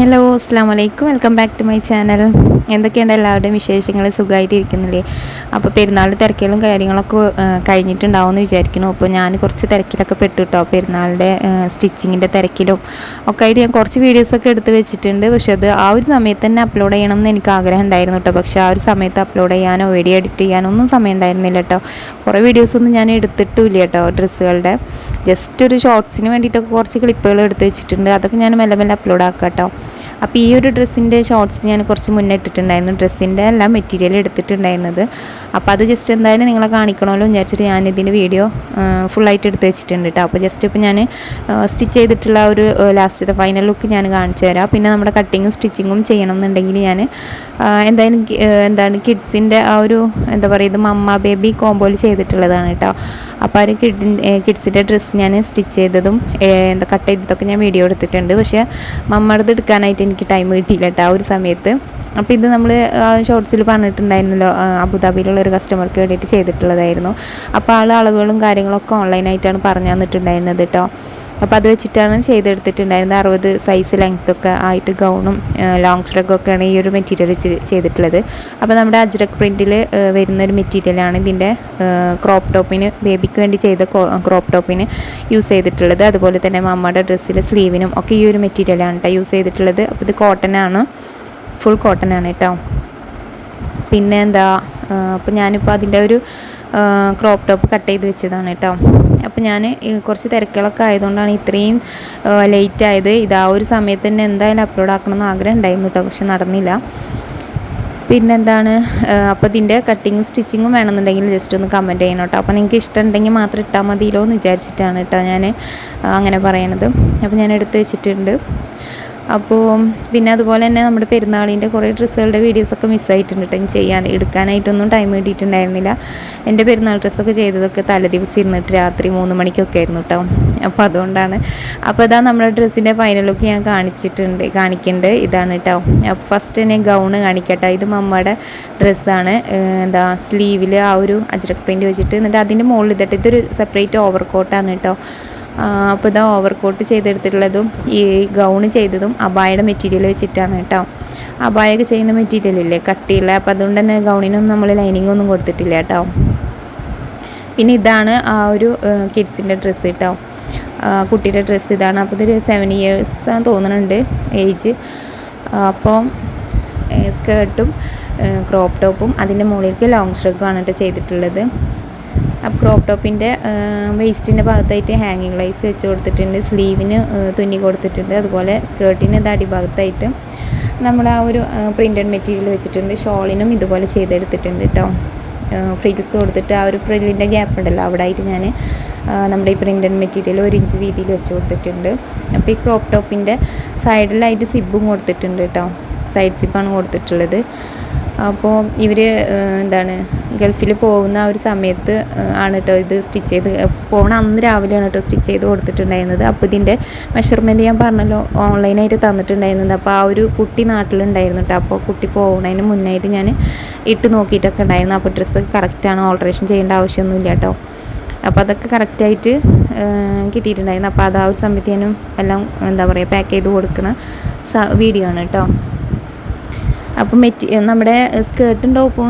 Hello അസ്സാം വലൈക്കും welcome back to my channel എന്തൊക്കെയുണ്ട് എല്ലാവരുടെയും വിശേഷങ്ങൾ? സുഖമായിട്ട് ഇരിക്കുന്നില്ലേ അപ്പോൾ പെരുന്നാൾ തിരക്കുകളും കാര്യങ്ങളൊക്കെ കഴിഞ്ഞിട്ടുണ്ടാവും എന്ന് വിചാരിക്കുന്നു. അപ്പോൾ ഞാൻ കുറച്ച് തിരക്കിലൊക്കെ പെട്ടു കേട്ടോ പെരുന്നാളിന്റെ സ്റ്റിച്ചിങ്ങിന്റെ തിരക്കിലും ഒക്കെ ആയിട്ട് ഞാൻ കുറച്ച് വീഡിയോസൊക്കെ എടുത്ത് വെച്ചിട്ടുണ്ട്. പക്ഷേ അത് ആ ഒരു സമയത്ത് തന്നെ അപ്ലോഡ് ചെയ്യണം എന്ന് എനിക്ക് ആഗ്രഹം ഉണ്ടായിരുന്നു കേട്ടോ പക്ഷേ ആ ഒരു സമയത്ത് അപ്ലോഡ് ചെയ്യാനോ വീഡിയോ എഡിറ്റ് ചെയ്യാനോ ഒന്നും സമയം ഉണ്ടായിരുന്നില്ല കേട്ടോ കുറേ വീഡിയോസൊന്നും ഞാൻ എടുത്തിട്ടില്ല കേട്ടോ ഡ്രസ്സുകളുടെ. ജസ്റ്റ് ഒരു ഷോർട്സിന് വേണ്ടിയിട്ടൊക്കെ കുറച്ച് ക്ലിപ്പുകൾ എടുത്ത് വെച്ചിട്ടുണ്ട്. അതൊക്കെ ഞാൻ മെല്ലെ മെല്ലെ അപ്ലോഡ് ആക്കാം കേട്ടോ അപ്പോൾ ഈ ഒരു ഡ്രസ്സിന്റെ ഷോർട്സ് ഞാൻ കുറച്ച് മുന്നേ ഇട്ടിട്ടുണ്ടായിരുന്നു. ഡ്രസ്സിന്റെ എല്ലാം മെറ്റീരിയൽ എടുത്തിട്ടുണ്ടായിരുന്നത്. അപ്പോൾ അത് ജസ്റ്റ് എന്തായാലും നിങ്ങളെ കാണിക്കണമല്ലോ വിചാരിച്ചിട്ട് ഞാൻ ഇതിന്റെ വീഡിയോ ഫുള്ളായിട്ട് എടുത്ത് വെച്ചിട്ടുണ്ട് കേട്ടോ. അപ്പോൾ ജസ്റ്റ് ഇപ്പോൾ ഞാൻ സ്റ്റിച്ച് ചെയ്തിട്ടുള്ള ഒരു ലാസ്റ്റ് ഫൈനൽ ലുക്ക് ഞാൻ കാണിച്ചു തരാം. പിന്നെ നമ്മുടെ കട്ടിങ്ങും സ്റ്റിച്ചിങ്ങും ചെയ്യണം എന്നുണ്ടെങ്കിൽ ഞാൻ എന്തായാലും എന്താണ് കിഡ്സിന്റെ ആ ഒരു എന്താ പറയുക ഇത് മമ്മ ബേബി കോംബോൽ ചെയ്തിട്ടുള്ളതാണ് കേട്ടോ. അപ്പോൾ ആ ഒരു കിഡിന്റെ കിഡ്സിന്റെ ഡ്രസ്സ് ഞാൻ സ്റ്റിച്ച് ചെയ്തതും എന്താ കട്ട് ചെയ്തതൊക്കെ ഞാൻ വീഡിയോ എടുത്തിട്ടുണ്ട്. പക്ഷേ മമ്മയുടേത് എടുക്കാനായിട്ട് എനിക്ക് ടൈം കിട്ടിയില്ല കേട്ടോ ആ ഒരു സമയത്ത്. അപ്പോൾ ഇത് നമ്മൾ ഷോർട്സിൽ പറഞ്ഞിട്ടുണ്ടായിരുന്നല്ലോ അബുദാബിയിലുള്ള ഒരു കസ്റ്റമർക്ക് വേണ്ടിയിട്ട് ചെയ്തിട്ടുള്ളതായിരുന്നു. അപ്പോൾ ആൾ അളവുകളും കാര്യങ്ങളൊക്കെ ഓൺലൈനായിട്ടാണ് പറഞ്ഞു തന്നിട്ടുണ്ടായിരുന്നത് കേട്ടോ അപ്പോൾ അത് വെച്ചിട്ടാണ് ചെയ്തെടുത്തിട്ടുണ്ടായിരുന്നത്. അറുപത് സൈസ് ലെങ്ത് ഒക്കെ ആയിട്ട് ഗൗണും ലോങ് സ്ട്രഗൊക്കെയാണ് ഈ ഒരു മെറ്റീരിയൽ വെച്ച് ചെയ്തിട്ടുള്ളത്. അപ്പോൾ നമ്മുടെ അജ്രക് പ്രിന്റിൽ വരുന്ന ഒരു മെറ്റീരിയലാണ് ഇതിന്റെ ക്രോപ്പ് ടോപ്പിന് ബേബിക്ക് വേണ്ടി ചെയ്ത ക്രോപ്പ് ടോപ്പിന് യൂസ് ചെയ്തിട്ടുള്ളത്. അതുപോലെ തന്നെ മമ്മയുടെ ഡ്രസ്സിൽ സ്ലീവിനും ഒക്കെ ഈ ഒരു മെറ്റീരിയലാണ് കേട്ടോ യൂസ് ചെയ്തിട്ടുള്ളത്. അപ്പോൾ ഇത് കോട്ടൺ ആണ്. ഫുൾ കോട്ടൺ ആണ് കേട്ടോ പിന്നെ എന്താ അപ്പോൾ ഞാനിപ്പോൾ അതിന്റെ ഒരു ക്രോപ്പ് ടോപ്പ് കട്ട് ചെയ്ത് വെച്ചതാണ് കേട്ടോ അപ്പോൾ ഞാൻ കുറച്ച് തിരക്കുകളൊക്കെ ആയതുകൊണ്ടാണ് ഇത്രയും ലേറ്റ് ആയത്. ഇത് ഒരു സമയത്ത് തന്നെ എന്തായാലും അപ്ലോഡ് ആക്കണമെന്ന് ആഗ്രഹം ഉണ്ടായിരുന്നു കേട്ടോ പക്ഷെ നടന്നില്ല. പിന്നെന്താണ് അപ്പോൾ ഇതിന്റെ കട്ടിങ്ങും സ്റ്റിച്ചിങ്ങും വേണമെന്നുണ്ടെങ്കിൽ ജസ്റ്റ് ഒന്ന് കമന്റ് ചെയ്യണം കേട്ടോ അപ്പോൾ നിങ്ങൾക്ക് ഇഷ്ടമുണ്ടെങ്കിൽ മാത്രം ഇട്ടാൽ മതിയല്ലോ എന്ന് വിചാരിച്ചിട്ടാണ് കേട്ടോ ഞാൻ അങ്ങനെ പറയണത്. അപ്പോൾ ഞാൻ എടുത്ത് വെച്ചിട്ടുണ്ട്. അപ്പോൾ പിന്നെ അതുപോലെ തന്നെ നമ്മുടെ പെരുന്നാളിന്റെ കുറേ ഡ്രസ്സുകളുടെ വീഡിയോസൊക്കെ മിസ്സായിട്ടുണ്ട് കേട്ടോ. ചെയ്യാൻ എടുക്കാനായിട്ടൊന്നും ടൈം കിട്ടിയിട്ടുണ്ടായിരുന്നില്ല. എന്റെ പെരുന്നാൾ ഡ്രസ്സൊക്കെ ചെയ്തതൊക്കെ തലേദിവസം ഇരുന്നിട്ട് രാത്രി മൂന്ന് മണിക്കൊക്കെ ആയിരുന്നു കേട്ടോ. അപ്പോൾ അതുകൊണ്ടാണ്. അപ്പോൾ ഇതാ നമ്മുടെ ഡ്രസ്സിന്റെ ഫൈനൽ ലുക്ക് ഞാൻ കാണിച്ചിട്ടുണ്ട് കാണിക്കുന്നുണ്ട് ഇതാണ് കേട്ടോ. അപ്പോൾ ഫസ്റ്റ് തന്നെ ഗൗണ് കാണിക്കട്ടോ. ഇത് മമ്മയുടെ ഡ്രസ്സാണ്. എന്താ സ്ലീവിൽ ആ ഒരു അജ്രക് പ്രിന്റ് വെച്ചിട്ട്. എന്നിട്ട് അതിന്റെ മുകളിൽ ഇതിട്ട് ഇതൊരു സെപ്പറേറ്റ് ഓവർ കോട്ടാണ് കേട്ടോ. അപ്പോൾ ഇതാ ഓവർ കോട്ട് ചെയ്തെടുത്തിട്ടുള്ളതും ഈ ഗൗണ് ചെയ്തതും അബായയുടെ മെറ്റീരിയൽ വെച്ചിട്ടാണ് കേട്ടോ. അബായൊക്കെ ചെയ്യുന്ന മെറ്റീരിയൽ ഇല്ലേ? കട്ടിയുള്ള അപ്പോൾ അതുകൊണ്ട് തന്നെ ഗൗണിനൊന്നും നമ്മൾ ലൈനിങ് ഒന്നും കൊടുത്തിട്ടില്ല കേട്ടോ. പിന്നെ ഇതാണ് ആ ഒരു കിഡ്സിന്റെ ഡ്രസ്സ് കേട്ടോ. കുട്ടിയുടെ ഡ്രസ്സ് ഇതാണ്. അപ്പോൾ ഇതൊരു സെവൻ ഇയേഴ്സ് തോന്നുന്നുണ്ട് ഏജ് അപ്പോൾ സ്കേർട്ടും ക്രോപ്പ് ടോപ്പും അതിന്റെ മുകളിലേക്ക് ലോങ് ഷ്രഗുമാണ് കേട്ടോ ചെയ്തിട്ടുള്ളത്. ക്രോപ്പ് ടോപ്പിന്റെ വേസ്റ്റിന്റെ ഭാഗത്തായിട്ട് ഹാങ്ങിങ് ലൈസ് വെച്ച് കൊടുത്തിട്ടുണ്ട്. സ്ലീവിന് തുന്നി കൊടുത്തിട്ടുണ്ട്. അതുപോലെ സ്കേർട്ടിന് ഇത് അടിഭാഗത്തായിട്ട് നമ്മൾ ആ ഒരു പ്രിന്റഡ് മെറ്റീരിയൽ വെച്ചിട്ടുണ്ട്. ഷോളിനും ഇതുപോലെ ചെയ്തെടുത്തിട്ടുണ്ട് കേട്ടോ ഫ്രിൽസ് കൊടുത്തിട്ട് ആ ഒരു ഫ്രില്ലിന്റെ ഗ്യാപ്പ് ഉണ്ടല്ലോ അവിടെ ആയിട്ട് ഞാൻ നമ്മുടെ ഈ പ്രിന്റഡ് മെറ്റീരിയൽ ഒരു ഇഞ്ച് വീതിയിൽ വെച്ച് കൊടുത്തിട്ടുണ്ട്. അപ്പോൾ ഈ ക്രോപ്പ് ടോപ്പിന്റെ സൈഡിലായിട്ട് സിബും കൊടുത്തിട്ടുണ്ട് കേട്ടോ സൈഡ് സിബാണ് കൊടുത്തിട്ടുള്ളത്. അപ്പോൾ ഇവർ എന്താണ് ഗൾഫിൽ പോകുന്ന ആ ഒരു സമയത്ത് ആണ് കേട്ടോ ഇത് സ്റ്റിച്ച് ചെയ്ത് പോണ അന്ന് രാവിലെയാണ് കേട്ടോ സ്റ്റിച്ച് ചെയ്ത് കൊടുത്തിട്ടുണ്ടായിരുന്നത്. അപ്പോൾ ഇതിന്റെ മെഷർമെന്റ് ഞാൻ പറഞ്ഞല്ലോ ഓൺലൈനായിട്ട് തന്നിട്ടുണ്ടായിരുന്നത്. അപ്പോൾ ആ ഒരു കുട്ടി നാട്ടിലുണ്ടായിരുന്നു കേട്ടോ അപ്പോൾ കുട്ടി പോകുന്നതിന് മുന്നായിട്ട് ഞാൻ ഇട്ട് നോക്കിയിട്ടൊക്കെ ഉണ്ടായിരുന്നു. അപ്പോൾ ഡ്രസ്സ് കറക്റ്റാണ് ഓൾട്രേഷൻ ചെയ്യേണ്ട ആവശ്യമൊന്നുമില്ല കേട്ടോ അപ്പോൾ അതൊക്കെ കറക്റ്റായിട്ട് കിട്ടിയിട്ടുണ്ടായിരുന്നു. അപ്പോൾ അത് ആ ഒരു സമയത്ത് ഞാനും എല്ലാം എന്താ പറയുക പാക്ക് ചെയ്ത് കൊടുക്കുന്ന വീഡിയോ ആണ് കേട്ടോ അപ്പം മെറ്റി നമ്മുടെ സ്കേർട്ടും ടോപ്പും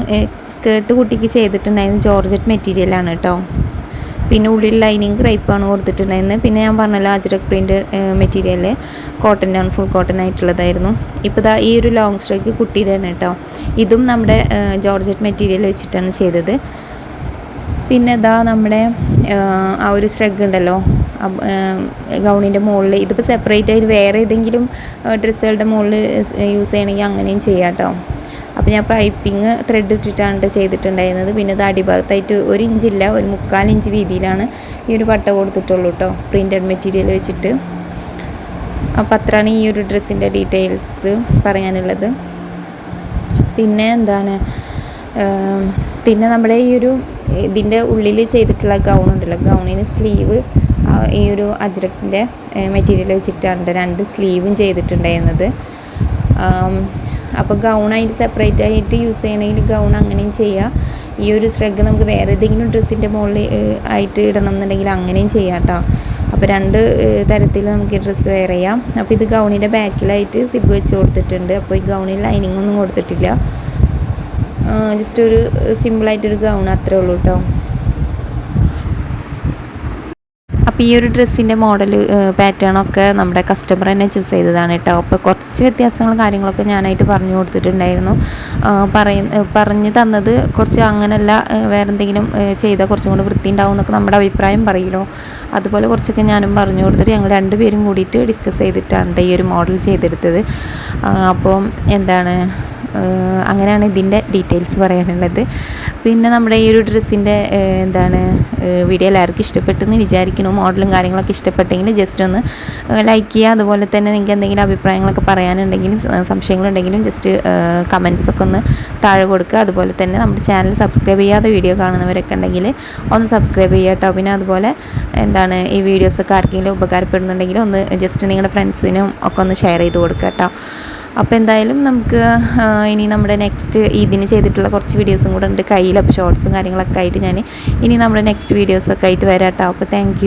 സ്കേർട്ട് കുട്ടിക്ക് ചെയ്തിട്ടുണ്ടായിരുന്നത് ജോർജറ്റ് മെറ്റീരിയലാണ് കേട്ടോ പിന്നെ ഉള്ളിൽ ലൈനിങ് ക്രൈപ്പാണ് കൊടുത്തിട്ടുണ്ടായിരുന്നത് പിന്നെ ഞാൻ പറഞ്ഞല്ലോ അജ്രക് പ്രിന്റ് മെറ്റീരിയൽ കോട്ടൺ ആണ് ഫുൾ കോട്ടൺ ആയിട്ടുള്ളതായിരുന്നു. ഇപ്പോൾ ദാ ഈ ഒരു ലോങ് സ്ട്രൈക്ക് കുട്ടിയുടെയാണ് കേട്ടോ ഇതും നമ്മുടെ ജോർജറ്റ് മെറ്റീരിയൽ വെച്ചിട്ടാണ് ചെയ്തത്. പിന്നെ ഇതാ നമ്മുടെ ആ ഒരു സ്ട്രഗ് ഉണ്ടല്ലോ. ഗൗണിന്റെ മുകളിൽ. ഇതിപ്പോൾ സെപ്പറേറ്റ് ആയിട്ട് വേറെ ഏതെങ്കിലും ഡ്രസ്സുകളുടെ മുകളിൽ യൂസ് ചെയ്യണമെങ്കിൽ അങ്ങനെയും ചെയ്യാം കേട്ടോ അപ്പോൾ ഞാൻ പൈപ്പിങ് ത്രെഡ് ഇട്ടിട്ടാണ് ട്ടോ ചെയ്തിട്ടുണ്ടായിരുന്നത്. പിന്നെ ഇത് അടിഭാഗത്തായിട്ട് ഒരു ഇഞ്ചില്ല ഒരു മുക്കാൽ ഇഞ്ച് വീതിയിലാണ് ഈ ഒരു പട്ട കൊടുത്തിട്ടുള്ളൂ കേട്ടോ പ്രിന്റഡ് മെറ്റീരിയൽ വെച്ചിട്ട്. അപ്പോൾ അത്രയാണ് ഈ ഒരു ഡ്രസ്സിന്റെ ഡീറ്റെയിൽസ് പറയാനുള്ളത്. പിന്നെ എന്താണ് പിന്നെ നമ്മുടെ ഈ ഒരു ഇതിന്റെ ഉള്ളിൽ ചെയ്തിട്ടുള്ള ഗൗൺ ഉണ്ടല്ലോ ഗൗണിന് സ്ലീവ് ഈ ഒരു അജ്രക്കിന്റെ മെറ്റീരിയൽ വെച്ചിട്ടാണ് രണ്ട് സ്ലീവും ചെയ്തിട്ടുണ്ടായിരുന്നത്. അപ്പോൾ അതിന്റെ സെപ്പറേറ്റ് ആയിട്ട് യൂസ് ചെയ്യണമെങ്കിൽ ഗൗൺ അങ്ങനെയും ചെയ്യാം. ഈ ഒരു ശ്രഗ് നമുക്ക് വേറെ ഏതെങ്കിലും ഡ്രസ്സിന്റെ മുകളിൽ ആയിട്ട് ഇടണം എന്നുണ്ടെങ്കിൽ അങ്ങനെയും ചെയ്യാം കേട്ടോ അപ്പോൾ രണ്ട് തരത്തിൽ നമുക്ക് ഡ്രസ്സ് വെയർ ചെയ്യാം. അപ്പോൾ ഇത് ഗൗണിന്റെ ബാക്കിലായിട്ട് സിബ് വെച്ച് കൊടുത്തിട്ടുണ്ട്. അപ്പോൾ ഈ ഗൗണിൽ ലൈനിങ് ഒന്നും കൊടുത്തിട്ടില്ല. ജസ്റ്റ് ഒരു സിമ്പിളായിട്ടൊരു ഗൗൺ അത്രേ ഉള്ളൂ കേട്ടോ അപ്പോൾ ഈ ഒരു ഡ്രസ്സിന്റെ മോഡൽ പാറ്റേൺ ഒക്കെ നമ്മുടെ കസ്റ്റമർ തന്നെ ചൂസ് ചെയ്തതാണ് കേട്ടോ. അപ്പോൾ കുറച്ച് വ്യത്യാസങ്ങളും കാര്യങ്ങളൊക്കെ ഞാനായിട്ട് പറഞ്ഞു കൊടുത്തിട്ടുണ്ടായിരുന്നു. പറയ പറഞ്ഞു തന്നത് കുറച്ച് അങ്ങനല്ല വേറെ എന്തെങ്കിലും ചെയ്താൽ കുറച്ചും കൂടി വൃത്തി ഉണ്ടാവും എന്നൊക്കെ നമ്മുടെ അഭിപ്രായം പറയുമല്ലോ അതുപോലെ കുറച്ചൊക്കെ ഞാനും പറഞ്ഞു കൊടുത്തിട്ട് ഞങ്ങൾ രണ്ടുപേരും കൂടിയിട്ട് ഡിസ്കസ് ചെയ്തിട്ടാണ് ഈ ഒരു മോഡൽ ചെയ്തെടുത്തത്. അപ്പം എന്താണ് അങ്ങനെയാണ് ഇതിന്റെ ഡീറ്റെയിൽസ് പറയാനുള്ളത്. പിന്നെ നമ്മുടെ ഈ ഒരു ഡ്രസ്സിന്റെ എന്താണ് വീഡിയോ എല്ലാവർക്കും ഇഷ്ടപ്പെട്ടെന്ന് വിചാരിക്കുന്നു. മോഡലും കാര്യങ്ങളൊക്കെ ഇഷ്ടപ്പെട്ടെങ്കിൽ ജസ്റ്റ് ഒന്ന് ലൈക്ക് ചെയ്യുക. അതുപോലെ തന്നെ നിങ്ങൾക്ക് എന്തെങ്കിലും അഭിപ്രായങ്ങളൊക്കെ പറയാനുണ്ടെങ്കിലും സംശയങ്ങളുണ്ടെങ്കിലും ജസ്റ്റ് കമൻസൊക്കെ ഒന്ന് താഴെ കൊടുക്കുക. അതുപോലെ തന്നെ നമ്മുടെ ചാനൽ സബ്സ്ക്രൈബ് ചെയ്യാതെ വീഡിയോ കാണുന്നവരൊക്കെ ഉണ്ടെങ്കിൽ ഒന്ന് സബ്സ്ക്രൈബ് ചെയ്യുക കേട്ടോ പിന്നെ അതുപോലെ എന്താണ് ഈ വീഡിയോസൊക്കെ ആർക്കെങ്കിലും ഉപകാരപ്പെടുന്നുണ്ടെങ്കിൽ ഒന്ന് ജസ്റ്റ് നിങ്ങളുടെ ഫ്രണ്ട്സിനും ഒക്കെ ഒന്ന് ഷെയർ ചെയ്ത് കൊടുക്കുക കേട്ടോ അപ്പോൾ എന്തായാലും നമുക്ക് ഇനി നമ്മുടെ നെക്സ്റ്റ് ഇതിന് ചെയ്തിട്ടുള്ള കുറച്ച് വീഡിയോസും കൂടെ ഉണ്ട് കയ്യിൽ. അപ്പോൾ ഷോർട്സും കാര്യങ്ങളൊക്കെ ആയിട്ട് ഞാൻ ഇനി നമ്മുടെ നെക്സ്റ്റ് വീഡിയോസൊക്കെ ആയിട്ട് വരാം കേട്ടോ അപ്പോൾ താങ്ക്